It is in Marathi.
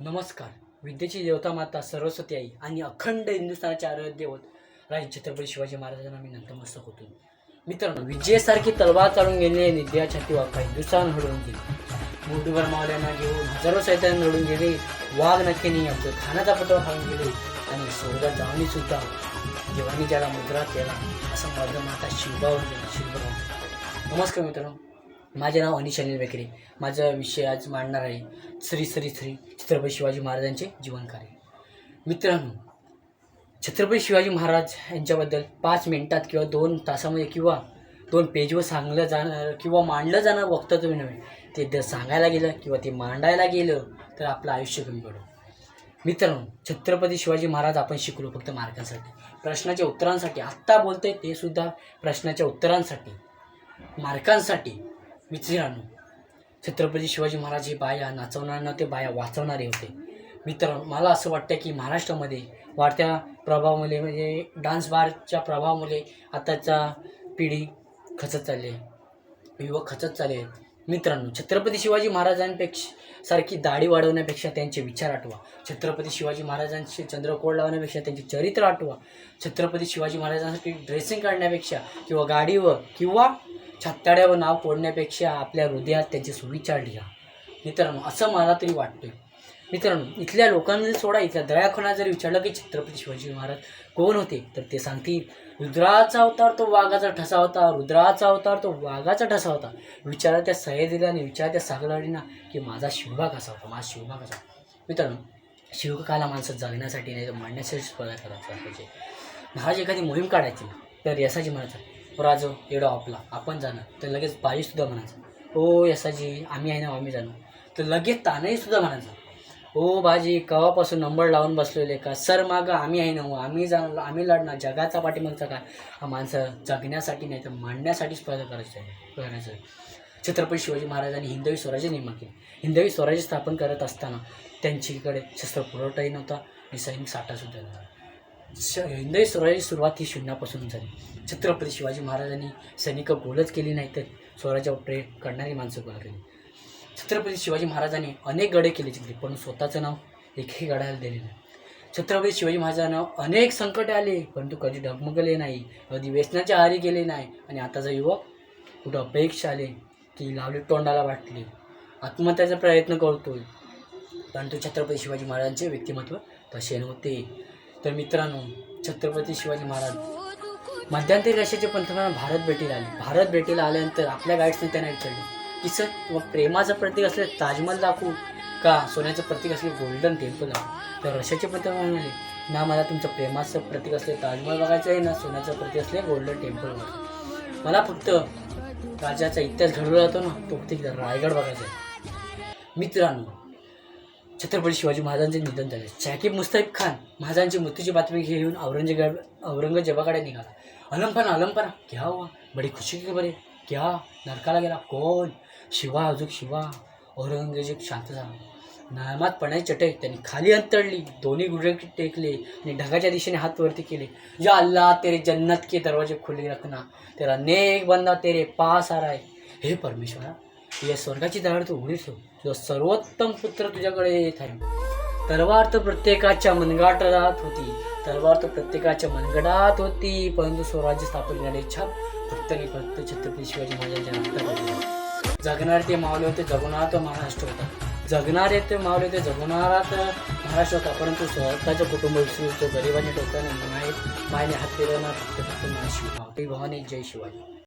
नमस्कार. विद्येची देवता माता सरस्वती आई आणि अखंड हिंदुस्थानाचे आराध्य देवत राजे छत्रपती शिवाजी महाराजांना मी नतमस्तक होतो. मित्रांनो विजयासारखी तलवार चालून गेले निद्या छाती वाका हिंदुस्थान घडवून गेले. मोठीवर मावल्यांना घेऊन हजारो सैतान लढून गेले. वाघ नक्कीनी आमचं खानाचा पत्र खाऊन गेले. आणि स्वर्गात जाऊनही सुद्धा. देवानी ज्याला मुद्रा केला असं माझं माता शिवबावर गेला शिवबावर नमस्कार मित्रांनो. माझे नाव अनिश अनिल बेकरे. माझा विषय आज मांडणार आहे श्री श्री श्री छत्रपती शिवाजी महाराजांचे जीवनकार्य. मित्रांनो छत्रपती शिवाजी महाराज यांच्याबद्दल पाच मिनिटात किंवा दोन तासामध्ये किंवा दोन पेजवर सांगलं जाणार किंवा मांडलं जाणार वक्तव्य नव्हे ते जर सांगायला गेलं किंवा ते मांडायला गेलं तर आपलं आयुष्य कमी पडो. मित्रांनो छत्रपती शिवाजी महाराज आपण शिकलो फक्त मार्कांसाठी प्रश्नाच्या उत्तरांसाठी आत्ता बोलतोय ते सुद्धा प्रश्नाच्या उत्तरांसाठी मार्कांसाठी मित्रांनो छत्रपती शिवाजी महाराज हे बाया नाचवणार नव्हते बाया वाचवणारे होते. मित्रांनो मला असं वाटतं की महाराष्ट्रामध्ये वाढत्या प्रभावामुळे म्हणजे डान्स बारच्या प्रभावामुळे आताचा पिढी खचत चालली आहे. युवक खचत चालले आहेत. मित्रांनो छत्रपती शिवाजी महाराजांपेक्षा सारखी दाढी वाढवण्यापेक्षा त्यांचे विचार आठवा. छत्रपती शिवाजी महाराजांचे चंद्रकोर लावण्यापेक्षा त्यांचे चरित्र आठवा. छत्रपती शिवाजी महाराजांसाठी ड्रेसिंग काढण्यापेक्षा किंवा गाडीवर किंवा छत्ताड्यावर नाव फोडण्यापेक्षा आपल्या हृदयात त्याचे सुविचार लिहा. मित्रांनो असं मला तरी वाटतं मित्रांनो इथल्या लोकांनी सोडा इथल्या दयाखोना जर विचारलं की छत्रपती शिवाजी महाराज कोण होते तर ते सांगतील रुद्राचा अवतार तो वाघाचा ठसा होता रुद्राचा अवतार तो वाघाचा ठसा होता. विचारा त्या सह्यादिलाने विचारा त्या सागरवाडीना की माझा शिवभाग कसा होता? माझा शिवभाग कसा मित्रांनो शिवकाला माणसं जगण्यासाठी नाही तर मांडण्यासाठी स्पर्धा करायला पाहिजे महाराज एखादी मोहीम काढायची तर यसाजी म्हणायचं राजो एवढा आपला. आपण जाणार. तर लगेच बाईसुद्धा म्हणायचं ओ यसाजी आम्ही आहे ना आम्ही जाणार. तर लगेच तानाही सुद्धा म्हणायचं ओ भाजी कवापासून नंबर लावून बसलेले का? सर मागं आम्ही आहे ना हो, आम्ही जाणार आम्ही लढणार. जगाचा पाठीमागचा काय? हा माणसं जगण्यासाठी नाही तर मांडण्यासाठी स्पर्धा करायचं आहे करायचं. आहे. छत्रपती शिवाजी महाराजांनी हिंदवी स्वराज्य निर्माण केले. हिंदवी स्वराज्य स्थापन करत असताना त्यांच्याकडे शस्त्र पुरवठाही नव्हता आणि सैनिक साठासुद्धा नव्हता. श हिंदवी स्वराज्याची सुरुवात ही शून्यापासून झाली. छत्रपती शिवाजी महाराजांनी सैनिक गोलच केली नाही तर स्वराज्या प्रेम करणारी माणसं गोळा केली. छत्रपती शिवाजी महाराजांनी अनेक गडे केले जिंकले पण स्वतःचं नाव एकही गडाला दिले नाही. छत्रपती शिवाजी महाराजांना अनेक संकटे आले परंतु कधी डगमगले नाही कधी व्यसनाच्या आहारी गेले नाही. आणि आताचा युवक कुठं अपेक्षा आले की लावली तोंडाला वाटली. आत्महत्याचा प्रयत्न करतोय. परंतु छत्रपती शिवाजी महाराजांचे व्यक्तिमत्व तसे नव्हते. तर मित्रांनो छत्रपती शिवाजी महाराज. मध्यंतरी रशियाचे पंतप्रधान भारत भेटीला आले. भारत भेटीला आल्यानंतर आपल्या गाईड्सने त्यांना विचारले की सर मग प्रेमाचं प्रतीक असले ताजमहल दाखवू का? सोन्याचं प्रतीक असले गोल्डन टेम्पल दाखवू? तर रशियाचे पंतप्रधान म्हणाले ना मला तुमचं प्रेमाचं प्रतीक असले ताजमहल बघायचं आहे ना सोन्याचं प्रतीक असले गोल्डन टेम्पल बघायचं मला फक्त राजाचा इतिहास घडवला जातो ना तो फक्त एकदा रायगड बघायचा आहे. मित्रांनो छत्रपती शिवाजी महाराजांचे निधन झाले. शाकिब मुस्तैब खान महाराजांची मृत्यूची बातमी घेऊन औरंगजेब औरंगजेबाकडे निघाला. अलंपना अलंपना क्या हुआ? बडी खुशी की बरे क्या? नरकाला गेला. कोण? शिवा अजून शिवा. औरंगजेब शांत झाला. नामात पणाची चटई. त्यांनी खाली अंतरली. दोन्ही गुडे टेकले आणि ढगाच्या दिशेने हात वरती केले. या अल्लाह तेरे जन्नत के दरवाजे खुले रखना. तेरा नेक बंदा तेरे पास आ रहा है. हे परमेश्वरा या स्वर्गाची दार तू उघडी ठेव. तुझा सर्वोत्तम पुत्र तुझ्याकडे येत आहे तलवार तर प्रत्येकाच्या मनगाटात होती. तलवार तर प्रत्येकाच्या मनगडात होती. परंतु स्वराज्य स्थापन करण्याची इच्छा फक्त आणि फक्त छत्रपती शिवाजी महाराजांच्या रक्तात जगणारे ते मावले होते जगणारा तो महाराष्ट्र होता. जगणारे ते मावले होते जगणारा तर महाराष्ट्र होता. परंतु स्वतःच्या कुटुंब विसरून तो गरिबाने टोकाने माय मायने हात फिरवणार फक्त फक्त महाशिव शिवभाव भवानी जय शिवाजी